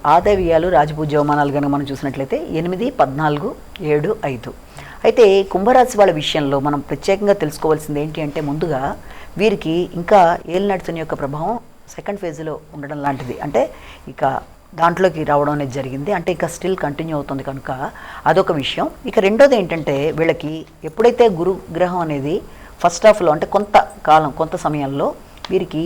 ఆదావ్యాలు రాజపూజ అవమానాలు కనుక మనం చూసినట్లయితే ఎనిమిది పద్నాలుగు ఏడు ఐదు. అయితే కుంభరాశి వాళ్ళ విషయంలో మనం ప్రత్యేకంగా తెలుసుకోవాల్సింది ఏంటి అంటే ముందుగా వీరికి ఇంకా ఏలినడుతుని యొక్క ప్రభావం సెకండ్ ఫేజ్లో ఉండడం లాంటిది. అంటే ఇక దాంట్లోకి రావడం అనేది జరిగింది. అంటే ఇక స్టిల్ కంటిన్యూ అవుతుంది కనుక అదొక విషయం. ఇక రెండోది ఏంటంటే వీళ్ళకి ఎప్పుడైతే గురుగ్రహం అనేది ఫస్ట్ హాఫ్లో అంటే కొంత కాలం కొంత సమయంలో వీరికి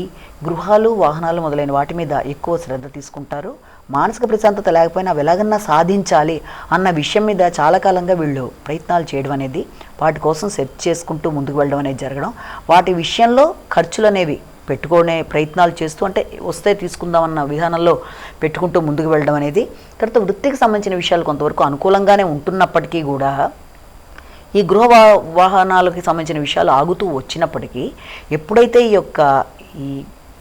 గృహాలు వాహనాలు మొదలైన వాటి మీద ఎక్కువ శ్రద్ధ తీసుకుంటారు. మానసిక ప్రశాంతత లేకపోయినా అవి ఎలాగన్నా సాధించాలి అన్న విషయం మీద చాలా కాలంగా వీళ్ళు ప్రయత్నాలు చేయడం అనేది వాటి కోసం సెర్చ్ చేసుకుంటూ ముందుకు వెళ్ళడం అనేది జరగడం. వాటి విషయంలో ఖర్చులు అనేవి పెట్టుకునే ప్రయత్నాలు చేస్తూ అంటే వస్తే తీసుకుందామన్న విధానంలో పెట్టుకుంటూ ముందుకు వెళ్ళడం అనేది తర్వాత వృత్తికి సంబంధించిన విషయాలు కొంతవరకు అనుకూలంగానే ఉంటున్నప్పటికీ కూడా ఈ గృహ వాహనాలకు సంబంధించిన విషయాలు ఆగుతూ వచ్చినప్పటికీ ఎప్పుడైతే ఈ యొక్క ఈ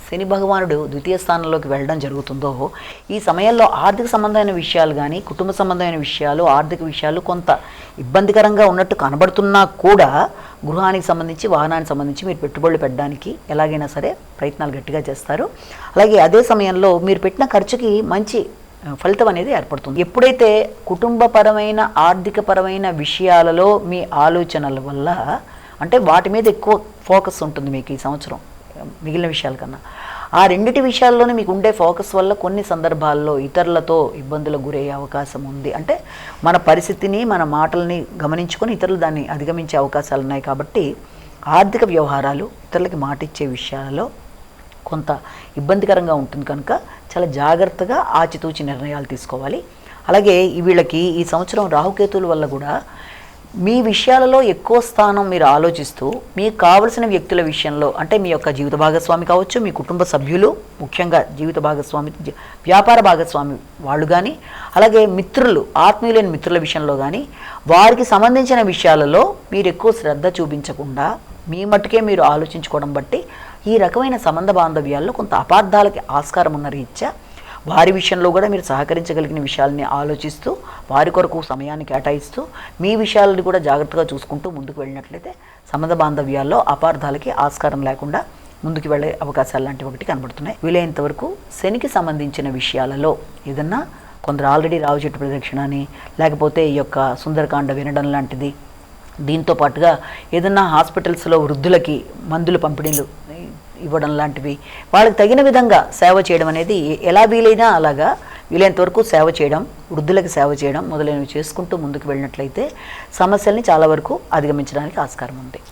శని భగవానుడు ద్వితీయ స్థానంలోకి వెళ్ళడం జరుగుతుందో ఈ సమయంలో ఆర్థిక సంబంధమైన విషయాలు కానీ కుటుంబ సంబంధమైన విషయాలు ఆర్థిక విషయాలు కొంత ఇబ్బందికరంగా ఉన్నట్టు కనబడుతున్నా కూడా గృహానికి సంబంధించి వాహనానికి సంబంధించి మీరు పెట్టుబడులు పెట్టడానికి ఎలాగైనా సరే ప్రయత్నాలు గట్టిగా చేస్తారు. అలాగే అదే సమయంలో మీరు పెట్టిన ఖర్చుకి మంచి ఫలితం అనేది ఏర్పడుతుంది. ఎప్పుడైతే కుటుంబపరమైన ఆర్థికపరమైన విషయాలలో మీ ఆలోచనల వల్ల అంటే వాటి మీద ఎక్కువ ఫోకస్ ఉంటుంది మీకు ఈ సంవత్సరం మిగిలిన విషయాల కన్నా. ఆ రెండిటి విషయాల్లోనే మీకు ఉండే ఫోకస్ వల్ల కొన్ని సందర్భాల్లో ఇతరులతో ఇబ్బందులకు గురయ్యే అవకాశం ఉంది. అంటే మన పరిస్థితిని మన మాటల్ని గమనించుకొని ఇతరులు దాన్ని అధిగమించే అవకాశాలు ఉన్నాయి కాబట్టి ఆర్థిక వ్యవహారాలు ఇతరులకి మాట ఇచ్చే విషయాలలో కొంత ఇబ్బందికరంగా ఉంటుంది కనుక చాలా జాగ్రత్తగా ఆచితూచి నిర్ణయాలు తీసుకోవాలి. అలాగే వీళ్ళకి ఈ సంవత్సరం రాహుకేతువుల వల్ల కూడా మీ విషయాలలో ఎక్కువ స్థానం మీరు ఆలోచిస్తూ మీకు కావలసిన వ్యక్తుల విషయంలో అంటే మీ యొక్క జీవిత భాగస్వామి కావచ్చు మీ కుటుంబ సభ్యులు ముఖ్యంగా జీవిత భాగస్వామి వ్యాపార భాగస్వామి వాళ్ళు కానీ అలాగే మిత్రులు ఆత్మీయులైన మిత్రుల విషయంలో కానీ వారికి సంబంధించిన విషయాలలో మీరు ఎక్కువ శ్రద్ధ చూపించకుండా మీ మట్టుకే మీరు ఆలోచించుకోవడం బట్టి ఈ రకమైన సంబంధ బాంధవ్యాల్లో కొంత అపార్థాలకి ఆస్కారం ఉన్న రీత్యా వారి విషయంలో కూడా మీరు సహకరించగలిగిన విషయాల్ని ఆలోచిస్తూ వారి కొరకు సమయాన్ని కేటాయిస్తూ మీ విషయాలను కూడా జాగ్రత్తగా చూసుకుంటూ ముందుకు వెళ్ళినట్లయితే సంబంధ బాంధవ్యాల్లో అపార్థాలకి ఆస్కారం లేకుండా ముందుకు వెళ్ళే అవకాశాలు లాంటివి ఒకటి కనబడుతున్నాయి. వీలైనంత వరకు శనికి సంబంధించిన విషయాలలో ఏదన్నా కొందరు ఆల్రెడీ రావు చెట్టు ప్రదక్షిణ అని లేకపోతే ఈ యొక్క సుందరకాండ వినడం లాంటిది దీంతో పాటుగా ఏదన్నా హాస్పిటల్స్లో వృద్ధులకి మందులు పంపిణీలు ఇవ్వడం లాంటివి. వాళ్ళకి తగిన విధంగా సేవ చేయడం అనేది ఎలా వీలైనా అలాగా వీలైనంత వరకు సేవ చేయడం వృద్ధులకు సేవ చేయడం మొదలైనవి చేసుకుంటూ ముందుకు వెళ్ళినట్లయితే సమస్యల్ని చాలా వరకు అధిగమించడానికి ఆస్కారం ఉంది.